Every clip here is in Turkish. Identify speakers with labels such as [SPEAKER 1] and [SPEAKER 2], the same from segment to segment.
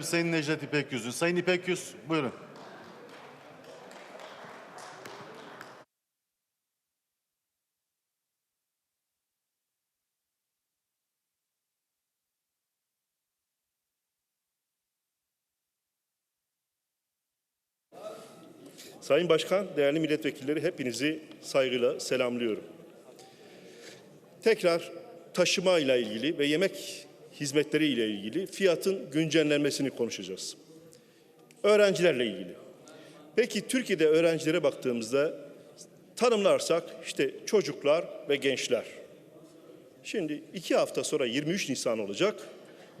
[SPEAKER 1] talebi Sayın Necdet İpek Yüz'ün. Sayın İpek Yüz, buyurun.
[SPEAKER 2] Sayın Başkan, değerli milletvekilleri hepinizi saygıyla selamlıyorum. Tekrar taşıma ile ilgili ve yemek hizmetleri ile ilgili fiyatın güncellenmesini konuşacağız. Öğrencilerle ilgili. Peki Türkiye'de öğrencilere baktığımızda tanımlarsak işte çocuklar ve gençler. Şimdi iki hafta sonra 23 Nisan olacak.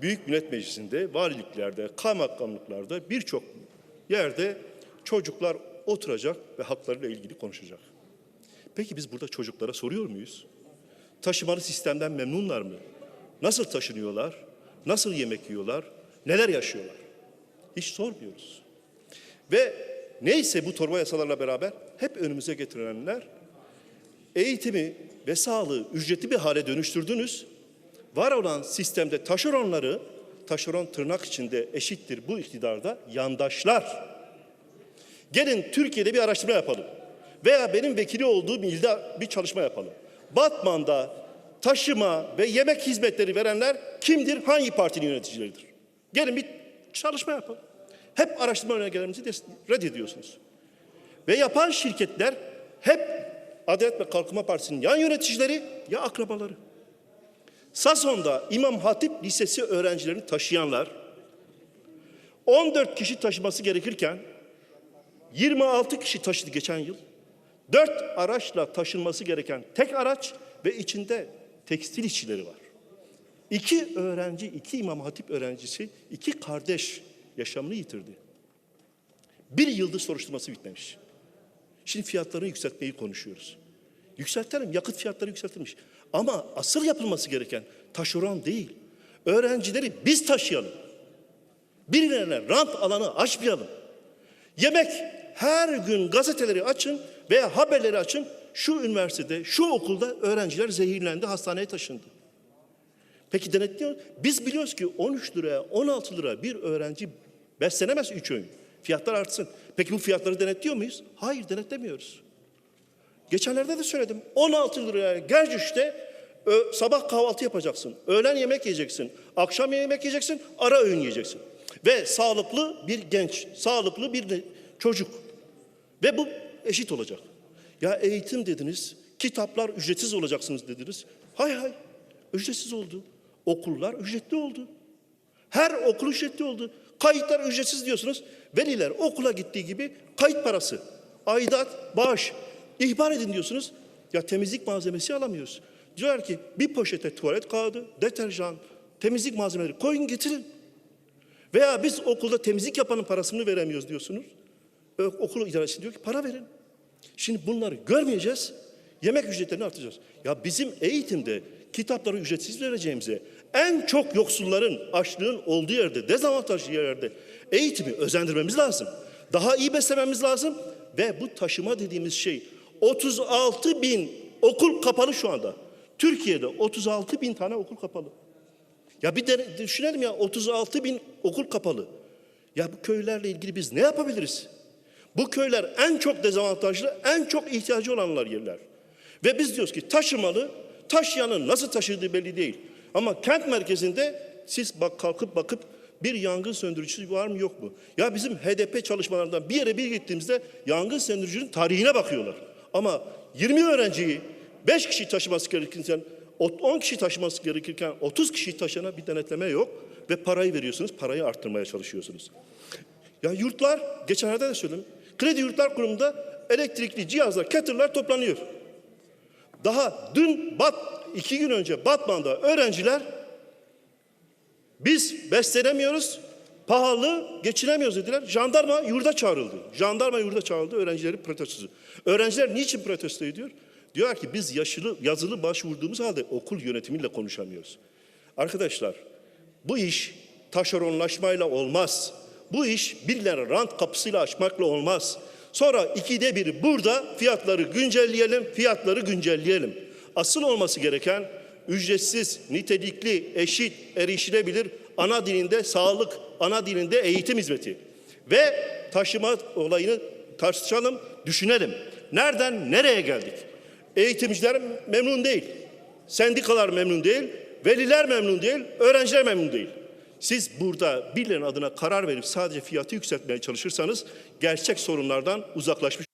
[SPEAKER 2] Büyük Millet Meclisi'nde, valiliklerde, kaymakamlıklarda birçok yerde çocuklar oturacak ve haklarıyla ilgili konuşacak. Peki biz burada çocuklara soruyor muyuz? Taşımalı sistemden memnunlar mı? Nasıl taşınıyorlar? Nasıl yemek yiyorlar? Neler yaşıyorlar? Hiç sormuyoruz. Ve neyse bu torba yasalarla beraber hep önümüze getirilenler eğitimi ve sağlığı ücretli bir hale dönüştürdünüz. Var olan sistemde taşeronları, taşeron tırnak içinde eşittir bu iktidarda yandaşlar. Gelin Türkiye'de bir araştırma yapalım. Veya benim vekili olduğum ilde bir çalışma yapalım. Batman'da taşıma ve yemek hizmetleri verenler kimdir? Hangi partinin yöneticileridir? Gelin bir çalışma yapalım. Hep araştırma önergelerimizi de reddediyorsunuz. Ve yapan şirketler hep Adalet ve Kalkınma Partisi'nin yan yöneticileri ya akrabaları. Sason'da İmam Hatip Lisesi öğrencilerini taşıyanlar 14 kişi taşıması gerekirken 26 kişi taşıdı geçen yıl. 4 araçla taşınması gereken tek araç ve içinde tekstil işçileri var. İki öğrenci, iki İmam Hatip öğrencisi, iki kardeş yaşamını yitirdi. Bir yıldır soruşturması bitmemiş. Şimdi fiyatları yükseltmeyi konuşuyoruz. Yükseltelim, yakıt fiyatları yükseltilmiş. Ama asıl yapılması gereken taşeron değil. Öğrencileri biz taşıyalım. Birilerine rant alanı açmayalım. Yemek her gün gazeteleri açın veya haberleri açın. Şu üniversitede, şu okulda öğrenciler zehirlendi, hastaneye taşındı. Peki denetliyor. Biz biliyoruz ki 13 liraya, 16 lira bir öğrenci beslenemez üç öğün. Fiyatlar artsın. Peki bu fiyatları denetliyor muyuz? Hayır, denetlemiyoruz. Geçenlerde de söyledim. 16 liraya Gercüş'te ö, sabah kahvaltı yapacaksın. Öğlen yemek yiyeceksin. Akşam yemek yiyeceksin. Ara öğün yiyeceksin. Ve sağlıklı bir genç, sağlıklı bir çocuk. Ve bu eşit olacak. Ya eğitim dediniz, kitaplar ücretsiz olacaksınız dediniz. Hay hay, ücretsiz oldu. Okullar ücretli oldu. Her okul ücretli oldu. Kayıtlar ücretsiz diyorsunuz. Veliler okula gittiği gibi kayıt parası, aidat, bağış, ihbar edin diyorsunuz. Ya temizlik malzemesi alamıyoruz. Diyorlar ki bir poşete tuvalet kağıdı, deterjan, temizlik malzemeleri koyun getirin. Veya biz okulda temizlik yapanın parasını veremiyoruz diyorsunuz. Okul idaresi diyor ki para verin. Şimdi bunları görmeyeceğiz. Yemek ücretlerini artıracağız. Ya bizim eğitimde kitapları ücretsiz vereceğimize en çok yoksulların, açlığın olduğu yerde, dezavantajlı yerlerde eğitimi özendirmemiz lazım. Daha iyi beslememiz lazım ve bu taşıma dediğimiz şey 36 bin okul kapalı şu anda. Türkiye'de 36 bin tane okul kapalı. Ya bir de düşünelim ya 36 bin okul kapalı. Ya bu köylerle ilgili biz ne yapabiliriz? Bu köyler en çok dezavantajlı, en çok ihtiyacı olanlar yerler. Ve biz diyoruz ki taşımalı, taşıyanın nasıl taşıdığı belli değil. Ama kent merkezinde siz bak kalkıp bakıp bir yangın söndürücüsü var mı yok mu? Ya bizim HDP çalışmalarından bir yere bir gittiğimizde yangın söndürücünün tarihine bakıyorlar. Ama 20 öğrenciyi 5 kişi taşıması gerekirken 10 kişi taşıması gerekirken 30 kişi taşına bir denetleme yok ve parayı veriyorsunuz, parayı arttırmaya çalışıyorsunuz. Ya yurtlar, geçenlerde de söyledim. Kredi Yurtlar Kurumu'nda elektrikli cihazlar, kettle'lar toplanıyor. Daha dün Bat, iki gün önce Batman'da öğrenciler biz beslenemiyoruz, pahalı, geçinemiyoruz dediler. Jandarma yurda çağrıldı. Jandarma yurda çağrıldı öğrencileri protestosu. Öğrenciler niçin protesto ediyor? Diyorlar ki biz yaşlı, yazılı başvurduğumuz halde okul yönetimiyle konuşamıyoruz. Arkadaşlar bu iş taşeronlaşmayla olmaz. Bu iş birilerine rant kapısıyla açmakla olmaz. Sonra ikide bir burada fiyatları güncelleyelim, fiyatları güncelleyelim. Asıl olması gereken ücretsiz, nitelikli, eşit, erişilebilir ana dilinde sağlık, ana dilinde eğitim hizmeti. Ve taşıma olayını tartışalım, düşünelim. Nereden nereye geldik? Eğitimciler memnun değil. Sendikalar memnun değil. Veliler memnun değil. Öğrenciler memnun değil. Siz burada birilerinin adına karar verip sadece fiyatı yükseltmeye çalışırsanız gerçek sorunlardan uzaklaşmış